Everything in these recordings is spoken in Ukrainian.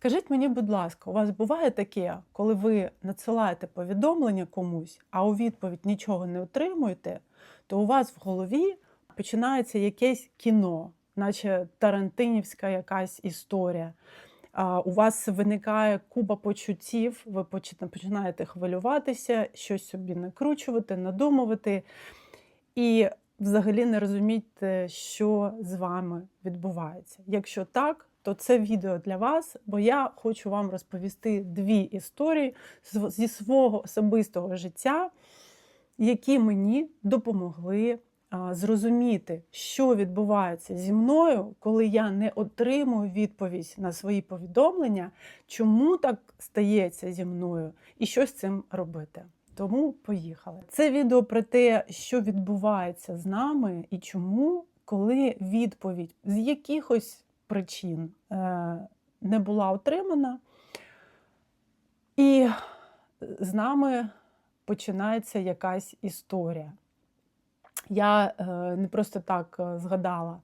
Скажіть мені, будь ласка, у вас буває таке, коли ви надсилаєте повідомлення комусь, а у відповідь нічого не отримуєте, то у вас в голові починається якесь кіно, наче Тарантинівська якась історія. У вас виникає купа почуттів, ви починаєте хвилюватися, щось собі накручувати, надумувати, і взагалі не розумієте, що з вами відбувається. Якщо так, то це відео для вас, бо я хочу вам розповісти дві історії зі свого особистого життя, які мені допомогли зрозуміти, що відбувається зі мною, коли я не отримую відповідь на свої повідомлення, чому так стається зі мною, і що з цим робити. Тому поїхали. Це відео про те, що відбувається з нами і чому, коли відповідь з якихось причин е, не була отримана, і з нами починається якась історія. Я е, не просто так е, згадала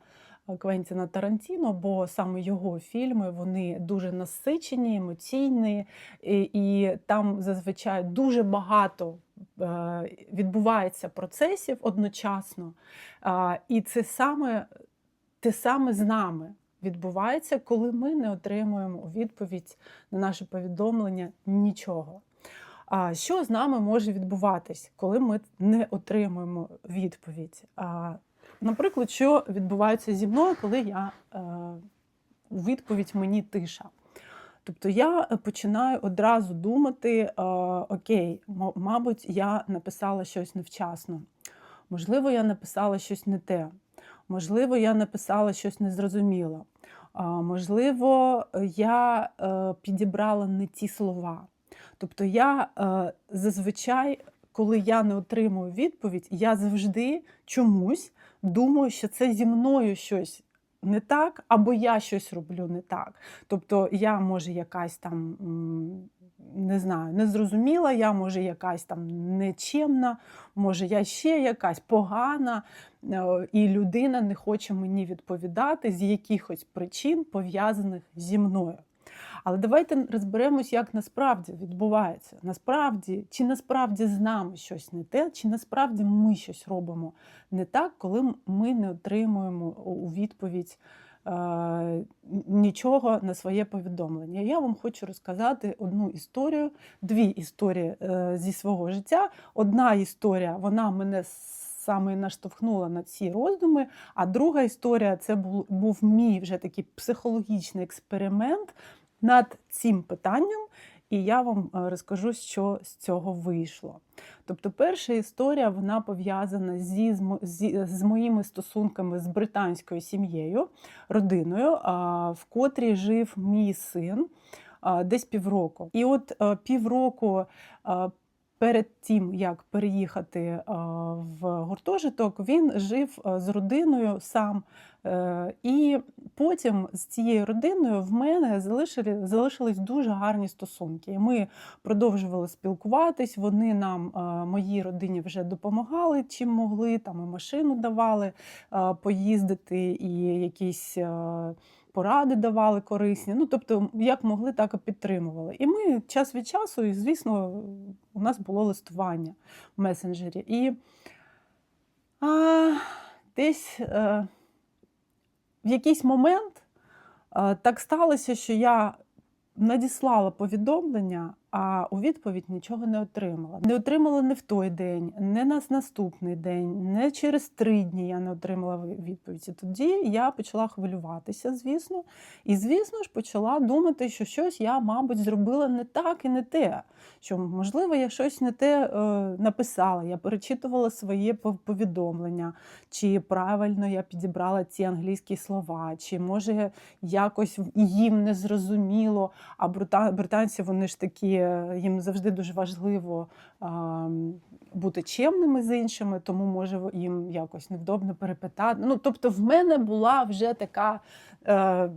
Квентіна Тарантіно, бо саме його фільми вони дуже насичені, емоційні, і, і там зазвичай дуже багато е, відбувається процесів одночасно. І це саме те саме з нами відбувається, коли ми не отримуємо у відповідь на наше повідомлення нічого. А що з нами може відбуватись, коли ми не отримуємо відповідь? Наприклад, що відбувається зі мною, коли я е, у відповідь мені тиша. Тобто я е, починаю одразу думати: е, окей, мабуть, я написала щось невчасно, можливо, я написала щось не те, можливо, я написала щось незрозуміло, можливо, я підібрала не ті слова. Тобто я зазвичай, коли я не отримую відповідь, я завжди чомусь думаю, що це зі мною щось не так, або я щось роблю не так. Тобто я, може, якась там. Не знаю, незрозуміла, я може якась там нечемна, може я ще якась погана, е, і людина не хоче мені відповідати з якихось причин, пов'язаних зі мною. Але давайте розберемось, як насправді відбувається. Насправді, чи насправді з нами щось не те, чи насправді ми щось робимо не так, коли ми не отримуємо у відповідь е, нічого на своє повідомлення. Я вам хочу розказати одну історію, дві історії е, зі свого життя. Одна історія, вона мене саме і наштовхнула на ці роздуми. А друга історія це був, був мій вже такий психологічний експеримент над цим питанням, і я вам е, розкажу, що з цього вийшло. Тобто, перша історія вона пов'язана зі, зі, з моїми стосунками з британською сім'єю, родиною, в котрій жив мій син десь півроку. І от е, півроку. Перед тим, як переїхати в гуртожиток, він жив з родиною сам. Е, І потім з цією родиною в мене залишили, залишились дуже гарні стосунки. Ми продовжували спілкуватись. Вони нам, е, моїй родині, вже допомагали чим могли. Там і машину давали е, поїздити, і якісь. Е, Поради давали корисні, ну тобто, як могли, так і підтримували. І ми час від часу, і звісно, у нас було листування в месенджері. І а, десь а, в якийсь момент а, так сталося, що я надіслала повідомлення, а у відповідь нічого не отримала. Не отримала не в той день, не на наступний день, не через три дні я не отримала відповідь. І тоді я почала хвилюватися, звісно. І, звісно ж, почала думати, що щось я, мабуть, зробила не так і не те. Що, можливо, я щось не те е, написала, я перечитувала своє повідомлення, чи правильно я підібрала ці англійські слова, чи може якось їм не зрозуміло. А британці вони ж такі, їм завжди дуже важливо бути чемними з іншими, тому може їм якось невдобно перепитати. Ну, тобто, в мене була вже така. Е,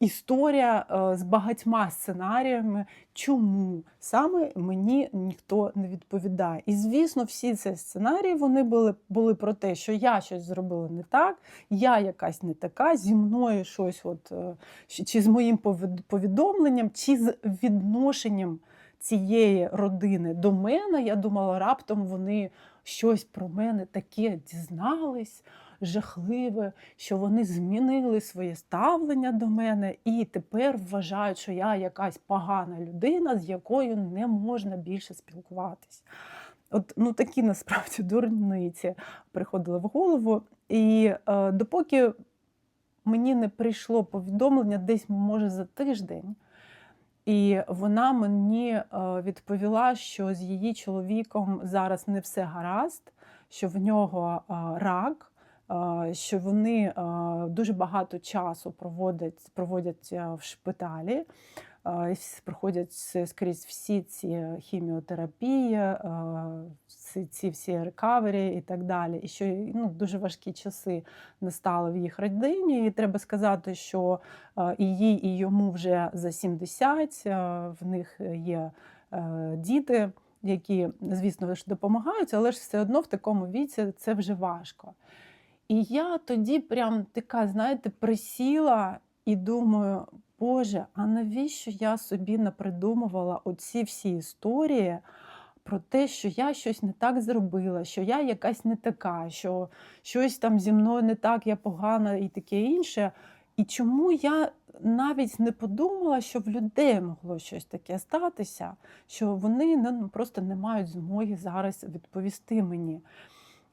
історія е, з багатьма сценаріями, чому саме мені ніхто не відповідає. І звісно, всі ці сценарії вони були, були про те, що я щось зробила не так, я якась не така, зі мною щось, от, е, чи з моїм повідомленням, чи з відношенням цієї родини до мене. Я думала, раптом вони щось про мене таке дізнались. Жахливе, що вони змінили своє ставлення до мене і тепер вважають, що я якась погана людина, з якою не можна більше спілкуватись. От ну такі насправді дурниці приходили в голову. І е, допоки мені не прийшло повідомлення десь, може, за тиждень, і вона мені е, відповіла, що з її чоловіком зараз не все гаразд, що в нього е, рак, е, що вони дуже багато часу проводять, проводять в шпиталі, проходять скрізь всі ці хіміотерапії, ці, всі рекавері і так далі. І що ну, дуже важкі часи настали в їх родині. І треба сказати, що і їй, і йому вже за 70, е, в них є е, діти, які, звісно ж, допомагають, але ж все одно в такому віці це вже важко. І я тоді прям така, знаєте, присіла і думаю, Боже, а навіщо я собі напридумувала оці всі історії про те, що я щось не так зробила, що я якась не така, що щось там зі мною не так, я погана і таке інше. І чому я навіть не подумала, що в людей могло щось таке статися, що вони ну, просто не мають змоги зараз відповісти мені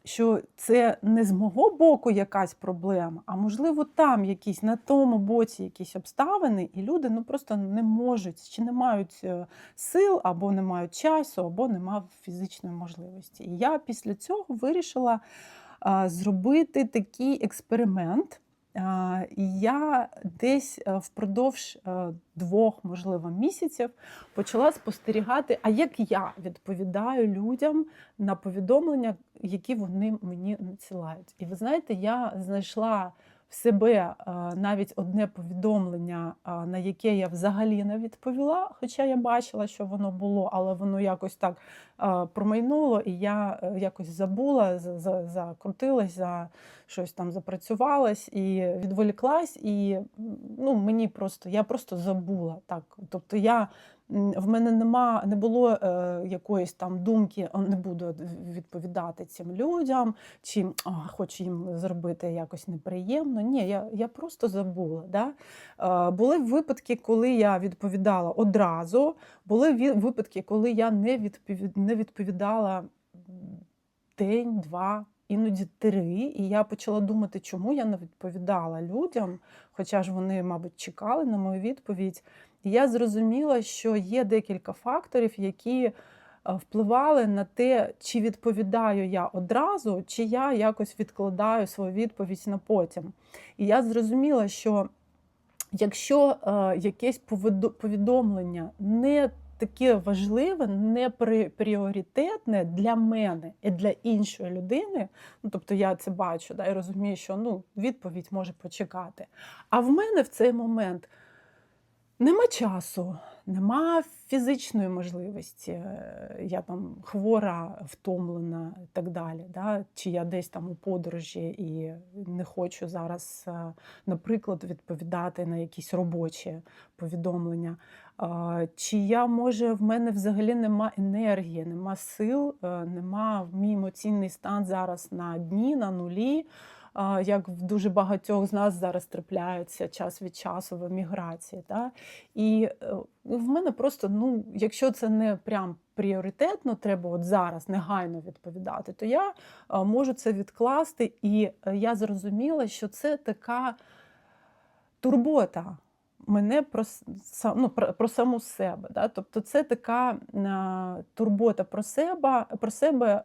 що це не з мого боку якась проблема, а можливо, там якісь на тому боці якісь обставини, і люди ну просто не можуть чи не мають е, сил, або не мають часу, або не мають фізичної можливості. І я після цього вирішила зробити такий експеримент. І я десь е, впродовж е, двох, можливо, місяців почала спостерігати, а як я відповідаю людям на повідомлення, які вони мені надсилають. І ви знаєте, я знайшла в себе е, навіть одне повідомлення, е, на яке я взагалі не відповіла, хоча я бачила, що воно було, але воно якось так е, промайнуло, і я якось забула, за- за- закрутилась, за щось там запрацювалась і відволіклась, і ну, мені просто я просто забула. Так. Тобто я в мене нема, не було е, якоїсь там думки, «О, не буду відповідати цим людям, чи «О, хочу їм зробити якось неприємно. Ні, я, я просто забула. Да? Е, були випадки, коли я відповідала одразу, були випадки, коли я не, відповід, не відповідала день, два. Іноді три, і я почала думати, чому я не відповідала людям, хоча ж вони, мабуть, чекали на мою відповідь. І я зрозуміла, що є декілька факторів, які е, впливали на те, чи відповідаю я одразу, чи я якось відкладаю свою відповідь на потім. І я зрозуміла, що якщо е, якесь повідомлення не таке важливе, не пріоритетне для мене і для іншої людини, ну тобто я це бачу, да, і розумію, що ну, відповідь може почекати. А в мене в цей момент Нема часу, нема фізичної можливості. е, Я там хвора, втомлена і так далі. Да? Чи я десь там у подорожі і не хочу зараз, е, наприклад, відповідати на якісь робочі повідомлення. Чи я, може, в мене взагалі нема енергії, нема сил, е, нема мій емоційний стан зараз на дні, на нулі як в дуже багатьох з нас зараз трапляється час від часу в еміграції. Да? І е, в мене просто, ну, якщо це не прям пріоритетно, треба от зараз негайно відповідати, то я е, можу це відкласти. І я зрозуміла, що це така турбота. Мене про, ну, про, про саму себе. Да? Тобто це така турбота про себе, про себе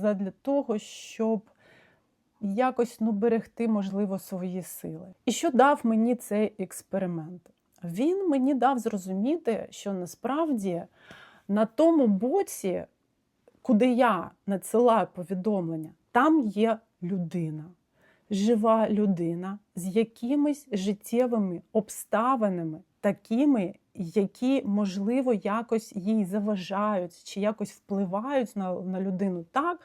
задля того, щоб якось ну, берегти, можливо, свої сили. І що дав мені цей експеримент? Він мені дав зрозуміти, що насправді на тому боці, куди я надсилаю повідомлення, там є людина. Жива людина з якимись життєвими обставинами, такими, які, можливо, якось їй заважають чи якось впливають на, на людину так,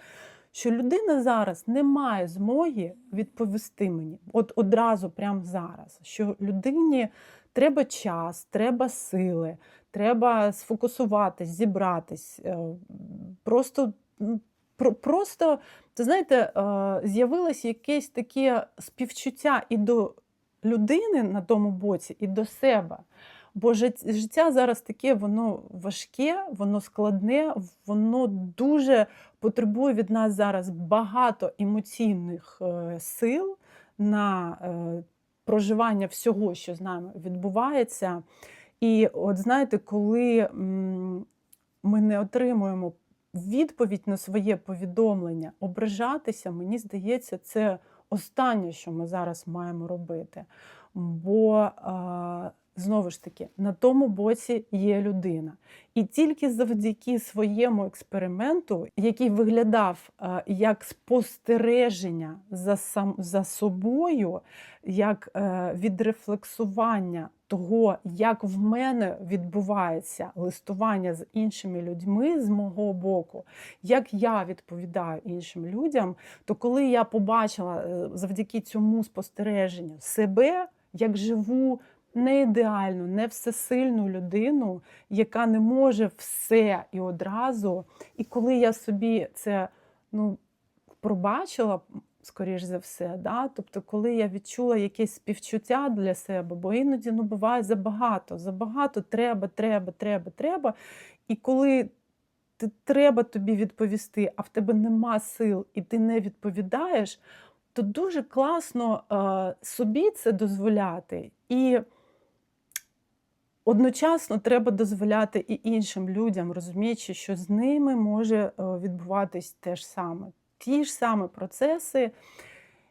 що людина зараз не має змоги відповісти мені. От одразу, прямо зараз, що людині треба час, треба сили, треба сфокусуватись, зібратись. е, Просто, просто ти знаєте, е, з'явилось якесь таке співчуття і до людини на тому боці, і до себе. Бо життя зараз таке, воно важке, воно складне, воно дуже потребує від нас зараз багато емоційних е, сил на е, проживання всього, що з нами відбувається. І от знаєте, коли ми не отримуємо відповідь на своє повідомлення, ображатися, мені здається, це останнє, що ми зараз маємо робити. Бо знову ж таки, на тому боці є людина. І тільки завдяки своєму експерименту, який виглядав а, як спостереження за, сам, за собою, як е, відрефлексування того, як в мене відбувається листування з іншими людьми з мого боку, як я відповідаю іншим людям, то коли я побачила е, завдяки цьому спостереженню себе як живу не ідеальну, не всесильну людину, яка не може все і одразу. І коли я собі це ну, пробачила, скоріш за все, да? тобто, коли я відчула якесь співчуття для себе, бо іноді ну, буває забагато, забагато треба, треба, треба, треба. І коли ти, треба тобі відповісти, а в тебе нема сил, і ти не відповідаєш, то дуже класно е, собі це дозволяти. І одночасно треба дозволяти і іншим людям, розуміючи, що з ними може е, відбуватись те ж саме. Ті ж самі процеси,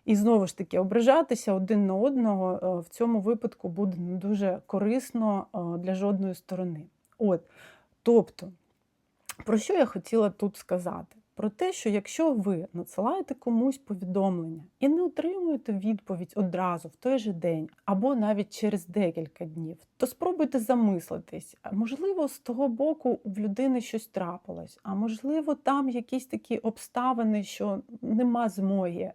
і знову ж таки, ображатися один на одного е, в цьому випадку буде не дуже корисно е, для жодної сторони. От, тобто, про що я хотіла тут сказати? Про те, що якщо ви надсилаєте комусь повідомлення і не отримуєте відповідь одразу в той же день, або навіть через декілька днів, то спробуйте замислитись. Можливо, з того боку в людини щось трапилось, а можливо, там якісь такі обставини, що нема змоги.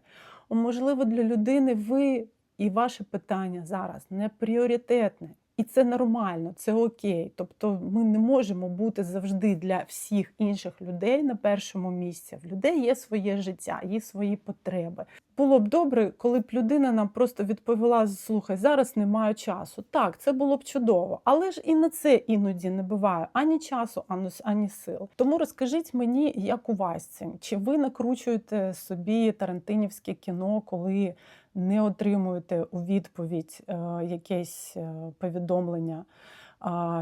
Можливо, для людини ви і ваше питання зараз не пріоритетне. І це нормально, це окей. Тобто ми не можемо бути завжди для всіх інших людей на першому місці. В людей є своє життя, є свої потреби. Було б добре, коли б людина нам просто відповіла: слухай, зараз не маю часу. Так, це було б чудово, але ж і на це іноді не буває ані часу, ані, сил. Тому розкажіть мені, як у вас цим? Чи ви накручуєте собі тарантинівське кіно, коли не отримуєте у відповідь е, якесь е, повідомлення?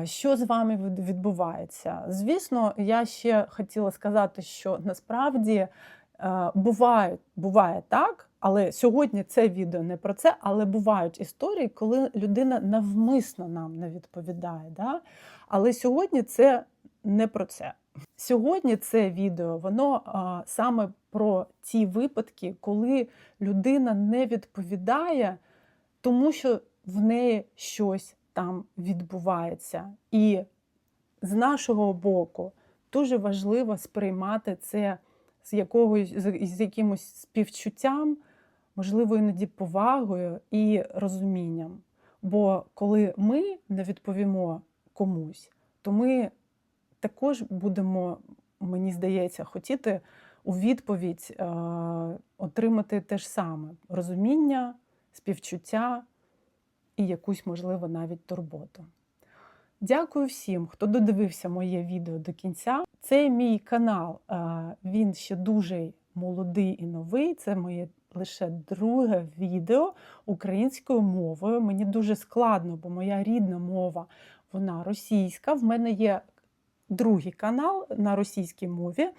Що з вами відбувається? Звісно, я ще хотіла сказати, що насправді е, бувають, буває так, але сьогодні це відео не про це, але бувають історії, коли людина навмисно нам не відповідає. Да? Але сьогодні це не про це. Сьогодні це відео воно а, саме про ті випадки, коли людина не відповідає, тому що в неї щось там відбувається. І з нашого боку дуже важливо сприймати це з якогось з, якимось співчуттям, можливо, іноді повагою і розумінням. Бо коли ми не відповімо комусь, то ми також будемо, мені здається, хотіти у відповідь е, отримати те ж саме розуміння, співчуття і якусь, можливо, навіть турботу. Дякую всім, хто додивився моє відео до кінця. Це мій канал, е, він ще дуже молодий і новий. Це моє лише друге відео українською мовою. Мені дуже складно, бо моя рідна мова вона російська. В мене є другий канал на російській мові.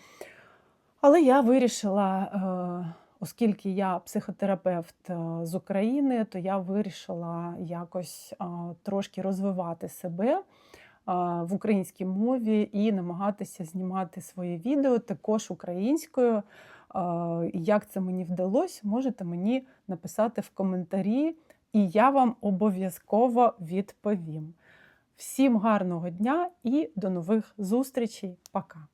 Але я вирішила, е, оскільки я психотерапевт е, з України, то я вирішила якось е, трошки розвивати себе в українській мові і намагатися знімати свої відео також українською. Як це мені вдалося, можете мені написати в коментарі, і я вам обов'язково відповім. Всім гарного дня і до нових зустрічей. Пока!